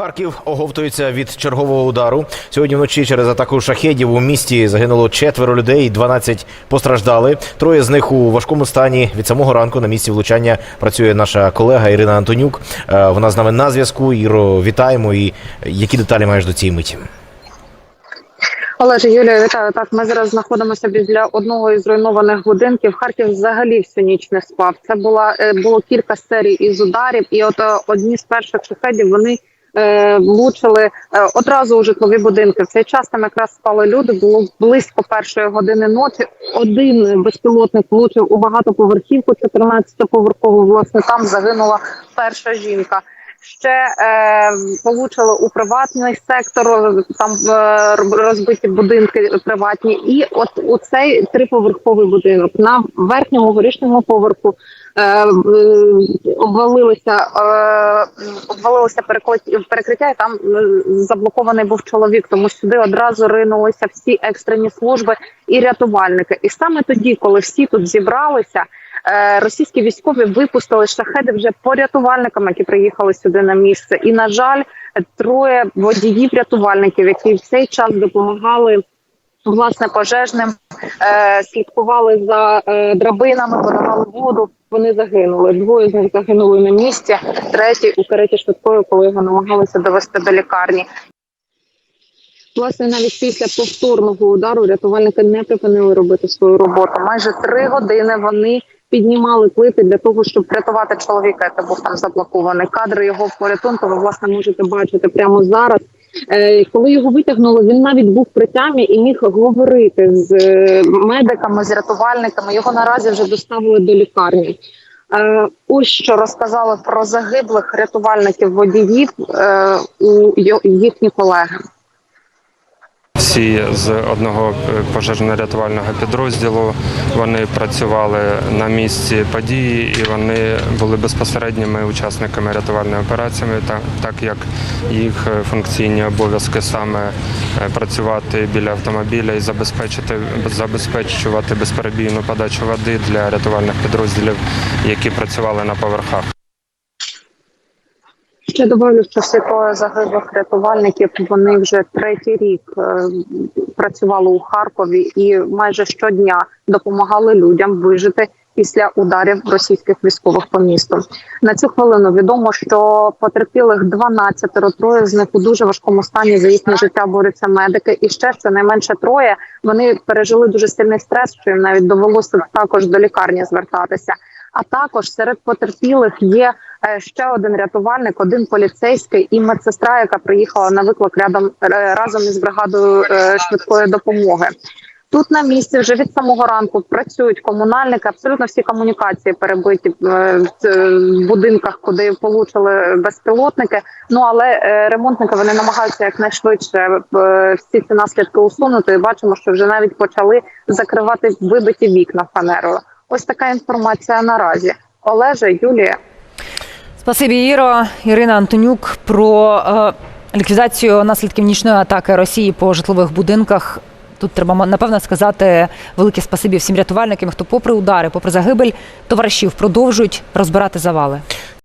Харків оговтується від чергового удару. Сьогодні вночі через атаку шахедів у місті загинуло четверо людей, 12 постраждали. Троє з них у важкому стані. Від самого ранку на місці влучання працює наша колега Ірина Антонюк. Е, Вона з нами на зв'язку. Іро, вітаємо. І які деталі маєш до цієї миті? Олеже, Юлія, вітаю. Так, ми зараз знаходимося біля одного із зруйнованих будинків. Харків взагалі всю ніч не спав. Це була е, було кілька серій із ударів, і от е, одні з перших шахедів вони влучили е, одразу у житлові будинки. В цей час там якраз спали люди. Було близько першої години ночі. Один безпілотник влучив у багатоповерхівку, 14-поверхову. Власне, там загинула перша жінка. Ще е, получили у приватний сектор, там е, розбиті будинки приватні, і от у цей триповерховий будинок на верхньому горішньому поверху е, е, обвалилися, е, обвалилося перекриття, перекриття, і там е, заблокований був чоловік. Тому сюди одразу ринулися всі екстрені служби і рятувальники. І саме тоді, коли всі тут зібралися. Е, Російські військові випустили шахеди вже по рятувальникам, які приїхали сюди на місце. І на жаль, троє водіїв рятувальників, які в цей час допомагали власне пожежним, е, слідкували за е, драбинами, подавали воду. Вони загинули. Двоє з них загинули на місці. Третій у кареті швидкої, коли його намагалися довести до лікарні. Власне, навіть після повторного удару рятувальники не припинили робити свою роботу. Майже три години вони піднімали плити для того, щоб врятувати чоловіка, який був там заблокований. Кадри його порятунку ви власне можете бачити прямо зараз. Е, Коли його витягнули, він навіть був при тямі і міг говорити з е, медиками, з рятувальниками. Його наразі вже доставили до лікарні. Е, Ось що розказали про загиблих рятувальників водіїв у їхні колеги. Всі з одного е, пожежно-рятувального підрозділу вони працювали на місці події і вони були безпосередніми учасниками рятувальної операції, так, як їх е, функційні обов'язки саме е, працювати біля автомобіля і забезпечити забезпечувати безперебійну подачу води для рятувальних підрозділів, які працювали на поверхах. Ще добавлю, що всі троє загиблих рятувальників вони вже третій рік е, працювали у Харкові і майже щодня допомагали людям вижити після ударів російських військових по місту. На цю хвилину відомо, що потерпілих 12, троє з них у дуже важкому стані за їхнє життя борються медики. І ще щонайменше троє вони пережили дуже сильний стрес, що їм навіть довелося також до лікарні звертатися. А також серед потерпілих є ще один рятувальник, один поліцейський і медсестра, яка приїхала на виклик рядом е, разом із бригадою е, швидкої допомоги. Тут на місці вже від самого ранку працюють комунальники. Абсолютно всі комунікації перебиті е, в е, будинках, куди получили безпілотники. Ну але е, ремонтники вони намагаються якнайшвидше е, всі ці наслідки усунути. І бачимо, що вже навіть почали закривати вибиті вікна фанерою. Ось така інформація наразі. Олеже, Юлія. Спасибі, Іро. Ірина Антонюк про е, ліквідацію наслідків нічної атаки Росії по житлових будинках. Тут треба напевно сказати велике спасибі всім рятувальникам, хто, попри удари, попри загибель товаришів, продовжують розбирати завали.